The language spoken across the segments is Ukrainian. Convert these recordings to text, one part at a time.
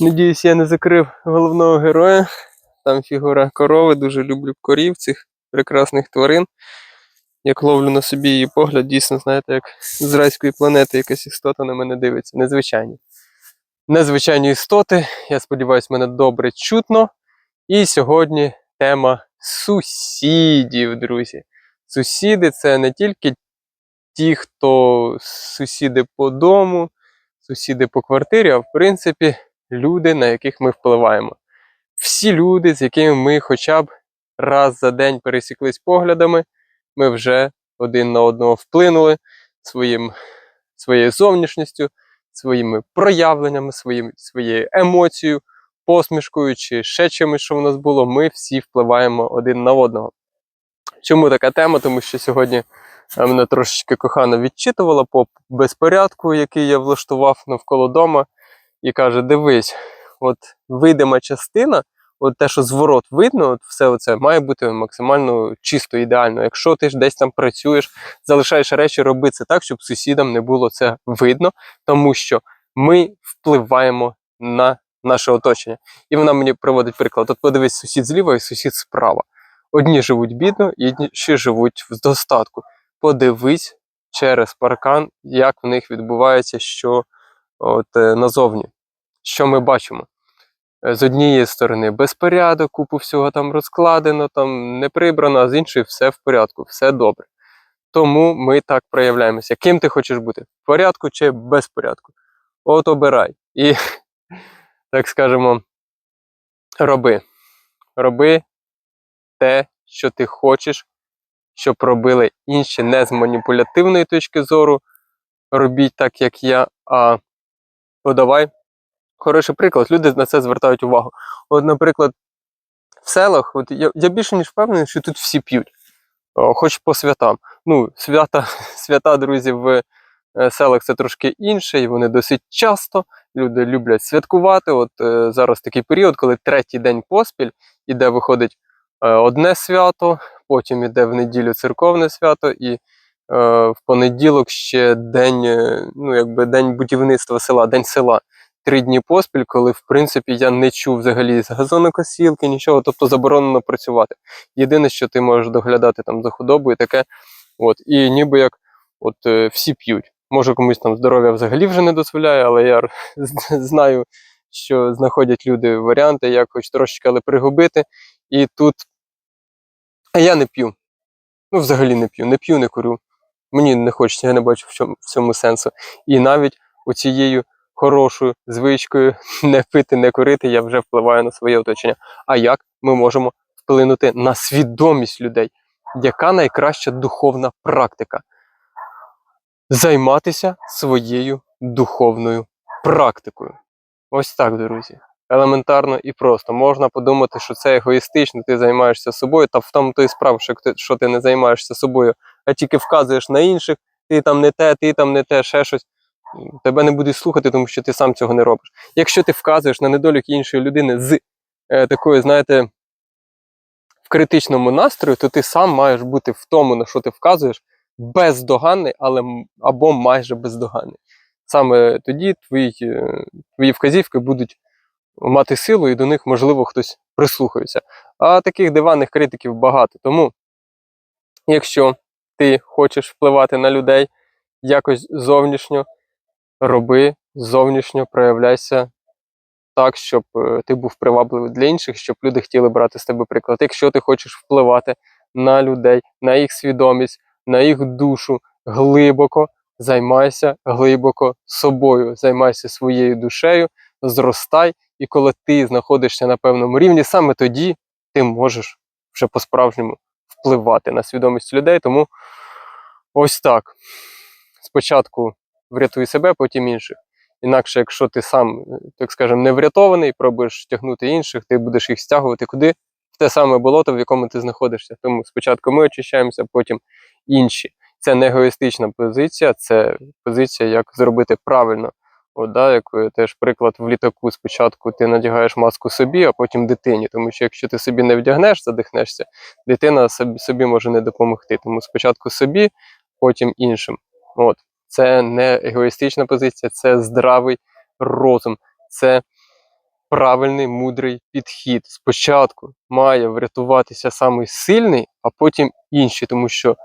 Надіюсь, я не закрив головного героя. Там фігура корови, дуже люблю корів, цих прекрасних тварин. Як ловлю на собі її погляд, дійсно, знаєте, як з райської планети якась істота на мене дивиться. Незвичайні. Незвичайні істоти. Я сподіваюся, мене добре чутно. І сьогодні тема сусідів, друзі. Сусіди це не тільки ті, хто сусіди по дому, сусіди по квартирі, а в принципі люди, на яких ми впливаємо. Всі люди, з якими ми хоча б раз за день пересіклись поглядами, ми вже один на одного вплинули своїм, своєю зовнішністю, своїми проявленнями, своїм, своєю емоцією, посмішкою чи ще чимось, що в нас було, ми всі впливаємо один на одного. Чому така тема? Тому що сьогодні е, мене трошечки кохано відчитувала по безпорядку, який я влаштував навколо дома, і каже: дивись, от видима частина, от те, що зворот видно, от все це має бути максимально чисто, ідеально. Якщо ти ж десь там працюєш, залишаєш речі, роби це так, щоб сусідам не було це видно, тому що ми впливаємо на наше оточення. І вона мені приводить приклад. От подивись, сусід зліва і сусід справа. Одні живуть бідно, інші живуть в достатку. Подивись через паркан, як в них відбувається, що от е, назовні, що ми бачимо. Е, З однієї сторони безпорядок, купу всього там розкладено, там не прибрано, а з іншої все в порядку, все добре. Тому ми так проявляємося. Ким ти хочеш бути? В порядку чи без порядку? От обирай. І, так скажемо, роби. Роби те, що ти хочеш, щоб робили інші не з маніпулятивної точки зору. Робіть так, як я, а подавай. Хороший приклад, люди на це звертають увагу. От, наприклад, в селах, от я, я більше ніж впевнений, що тут всі п'ють, хоч по святам. Ну, свята, свята, друзі, в е, селах це трошки інше, і вони досить часто. Люди люблять святкувати. От е, зараз такий період, коли третій день поспіль іде, виходить е, одне свято, потім іде в неділю церковне свято, і в понеділок ще день, е, ну, якби день будівництва села, день села. Три дні поспіль, коли в принципі я не чув взагалі з газонокосілки, нічого, тобто заборонено працювати. Єдине, що ти можеш доглядати там за худобою, таке. От, і ніби як от е, всі п'ють. Може комусь там здоров'я взагалі вже не дозволяє, але я знаю, що знаходять люди варіанти, як хоч трошечки, але пригубити. І тут а я не п'ю. Ну, взагалі не п'ю, не п'ю, не курю. Мені не хочеться, я не бачу в цьому, в цьому сенсу. І навіть оцією хорошою звичкою не пити, не курити, я вже впливаю на своє оточення. А як ми можемо вплинути на свідомість людей? Яка найкраща духовна практика? Займатися своєю духовною практикою. Ось так, друзі. Елементарно і просто. Можна подумати, що це егоїстично, ти займаєшся собою, та в тому то і справа, що ти, що ти не займаєшся собою, а тільки вказуєш на інших, ти там не те, ти там не те, ще щось. Тебе не будуть слухати, тому що ти сам цього не робиш. Якщо ти вказуєш на недолік іншої людини з е, такою, знаєте, в критичному настрою, то ти сам маєш бути в тому, на що ти вказуєш, бездоганний, але або майже бездоганний. Саме тоді твої, е, твої вказівки будуть мати силу, і до них, можливо, хтось прислухається. А таких диванних критиків багато. Тому, якщо ти хочеш впливати на людей якось зовнішньо, роби зовнішньо, проявляйся так, щоб е, ти був привабливий для інших, щоб люди хотіли брати з тебе приклад. Якщо ти хочеш впливати на людей, на їх свідомість, на їх душу глибоко, займайся глибоко собою, займайся своєю душею, зростай, і коли ти знаходишся на певному рівні, саме тоді ти можеш вже по-справжньому впливати на свідомість людей. Тому ось так. Спочатку врятуй себе, потім інших. Інакше, якщо ти сам, так скажемо, не врятований, пробуєш тягнути інших, ти будеш їх стягувати куди? В те саме болото, в якому ти знаходишся. Тому спочатку ми очищаємося, потім інші. Це не егоїстична позиція, це позиція, як зробити правильно. От, да, як е, теж приклад в літаку, спочатку ти надягаєш маску собі, а потім дитині. Тому що якщо ти собі не вдягнеш, задихнешся, дитина собі, собі може не допомогти. Тому спочатку собі, потім іншим. От. Це не егоїстична позиція, це здравий розум, це правильний мудрий підхід. Спочатку має врятуватися самий сильний, а потім інші, тому що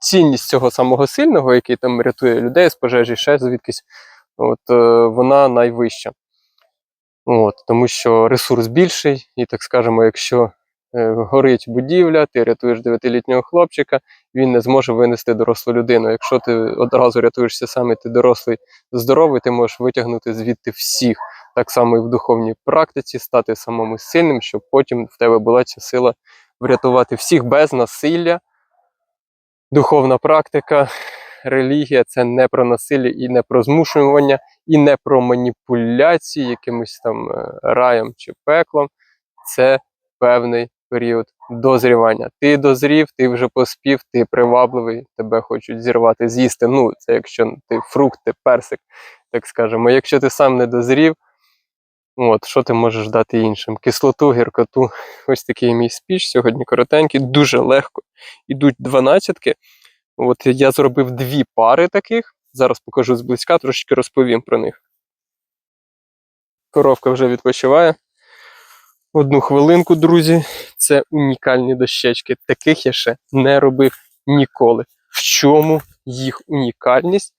цінність цього самого сильного, який там рятує людей з пожежі, ще звідкись, от, е, вона найвища. От, тому що ресурс більший, і так скажемо, якщо е, горить будівля, ти рятуєш 9-літнього хлопчика, він не зможе винести дорослу людину. Якщо ти одразу рятуєшся сам, і ти дорослий здоровий, ти можеш витягнути звідти всіх. Так само і в духовній практиці стати самому сильним, щоб потім в тебе була ця сила врятувати всіх без насилля. Духовна практика, релігія це не про насилля і не про змушування, і не про маніпуляції якимось там е, раєм чи пеклом. Це певний період дозрівання. Ти дозрів, ти вже поспів, ти привабливий, тебе хочуть зірвати, з'їсти. Ну, це якщо ти фрукт, ти персик, так скажемо. Якщо ти сам не дозрів, от, що ти можеш дати іншим? Кислоту, гіркоту. Ось такий мій спіч сьогодні коротенький, дуже легко. Ідуть дванадцятки. От я зробив дві пари таких. Зараз покажу зблизька, трошечки розповім про них. Коровка вже відпочиває. Одну хвилинку, друзі. Це унікальні дощечки. Таких я ще не робив ніколи. В чому їх унікальність?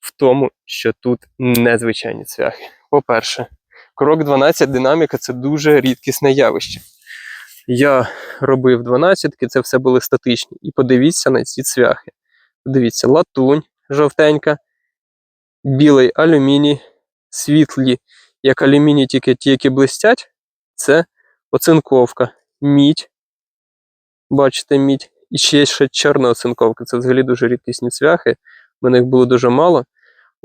В тому, що тут незвичайні цвяхи. По-перше, крок 12 динаміка це дуже рідкісне явище. Я робив 12, це все були статичні. І подивіться на ці цвяхи. Подивіться, латунь жовтенька, білий алюміній, світлі, як алюміній, тільки ті, які блистять, це оцинковка, мідь. Бачите, мідь. І ще ще чорна оцинковка. Це взагалі дуже рідкісні цвяхи. Мене їх було дуже мало.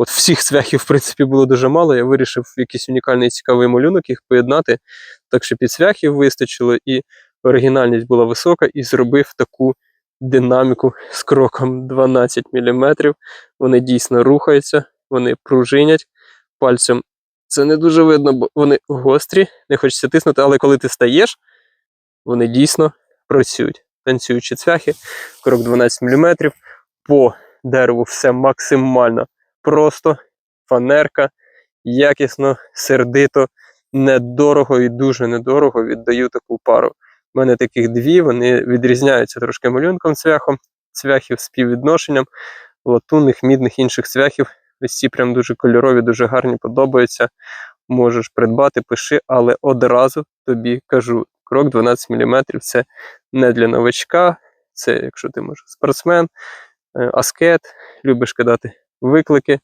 От всіх цвяхів, в принципі, було дуже мало. Я вирішив якийсь унікальний цікавий малюнок їх поєднати, так щоб і цвяхів вистачило, і оригінальність була висока, і зробив таку динаміку з кроком 12 мм. Вони дійсно рухаються, вони пружинять пальцем. Це не дуже видно, бо вони гострі, не хочеться тиснути, але коли ти стаєш, вони дійсно працюють. Танцюючі цвяхи, крок 12 мм. По дереву все максимально просто, фанерка, якісно, сердито, недорого і дуже недорого віддаю таку пару. У мене таких дві, вони відрізняються трошки малюнком цвяхом, цвяхів співвідношенням, латунних, мідних інших цвяхів. Ось прям дуже кольорові, дуже гарні, подобаються. Можеш придбати, пиши, але одразу тобі кажу: крок 12 мм це не для новачка, це якщо ти може спортсмен, е, аскет, любиш кидати виклики,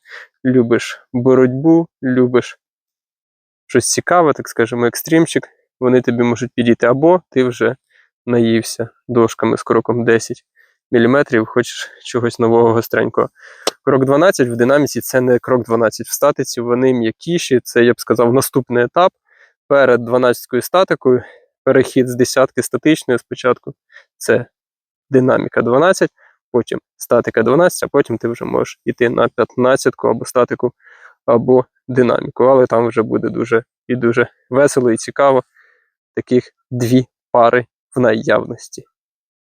любиш боротьбу, любиш щось цікаве, так скажемо, екстрімчик, вони тобі можуть підійти, або ти вже наївся дошками з кроком 10 мм, хочеш чогось нового гостренького. Крок 12 в динаміці це не крок 12 в статиці, вони м'якіші. Це, я б сказав, наступний етап перед 12 статикою. Перехід з десятки статичної спочатку це динаміка 12, потім статика 12, а потім ти вже можеш йти на 15 або статику, або динаміку. Але там вже буде дуже і дуже весело і цікаво. Таких дві пари в наявності.